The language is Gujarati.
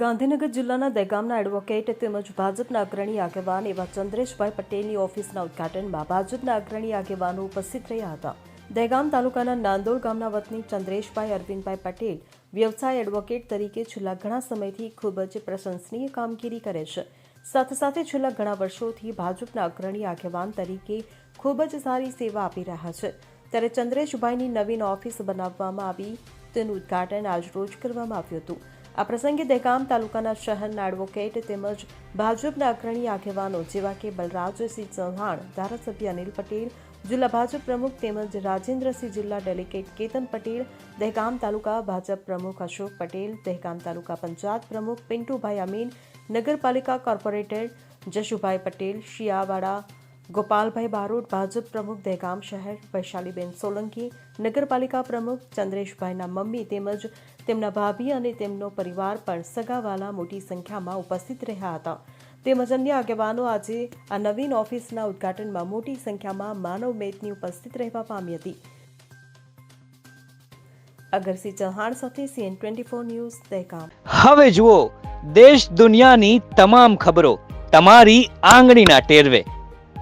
ગાંધીનગર જિલ્લાના દહેગામના એડવોકેટ તેમજ ભાજપના અગ્રણી આગેવાન એવા ચંદ્રેશભાઈ પટેલની ઓફિસના ઉદઘાટનમાં ભાજપના અગ્રણી આગેવાનો ઉપસ્થિત રહ્યા હતા. દહેગામ તાલુકાના નાંદોળ ગામના વતની ચંદ્રેશભાઈ અરવિંદભાઈ પટેલ વ્યવસાય એડવોકેટ તરીકે છેલ્લા ઘણા સમયથી ખૂબ જ પ્રશંસનીય કામગીરી કરે છે. સાથે સાથે છેલ્લા ઘણા વર્ષોથી ભાજપના અગ્રણી આગેવાન તરીકે ખૂબ જ સારી સેવા આપી રહ્યા છે. ત્યારે ચંદ્રેશભાઈની નવીન ઓફિસ બનાવવામાં આવી તેનું ઉદ્ઘાટન આજરોજ કરવામાં આવ્યું હતું. આ પ્રસંગે દહેગામ તાલુકાના શહેરના એડવોકેટ તેમજ ભાજપના અગ્રણી આગેવાનો જેવા કે બલરાજસિંહ ચૌહાણ, ધારાસભ્ય અનિલ પટેલ, જિલ્લા ભાજપ પ્રમુખ તેમજ રાજેન્દ્રસિંહ જિલ્લા ડેલિગેટ કેતન પટેલ, દહેગામ તાલુકા ભાજપ પ્રમુખ અશોક પટેલ, દહેગામ તાલુકા પંચાયત પ્રમુખ પિન્ટુભાઈ અમીન, નગરપાલિકા કોર્પોરેટર જશુભાઈ પટેલ, શિયાવાડા ગોપાલભાઈ બારોટ, ભાજપ પ્રમુખ દહેગામ શહેર, વૈશાલીબેન સોલંકી, નગરપાલિકા પ્રમુખ ચંદ્રેશભાઈના મમ્મી તેમજ તેમના ભાભી અને તેમનો પરિવાર પણ સગાવાલા મોટી સંખ્યામાં ઉપસ્થિત રહ્યા હતા. તેમજ અન્ય આગેવાનો આજે આ નવીન ઓફિસના ઉદ્ઘાટનમાં મોટી સંખ્યામાં માનવ મેદની ઉપસ્થિત રહેવા પામી હતી. અગરસિંહ ચૌહાણ સાથે CN twenty four news, Dehgam. હવે જુઓ, દેશ દુનિયાની તમામ ખબરો, તમારી આંગળીના ટેરવે.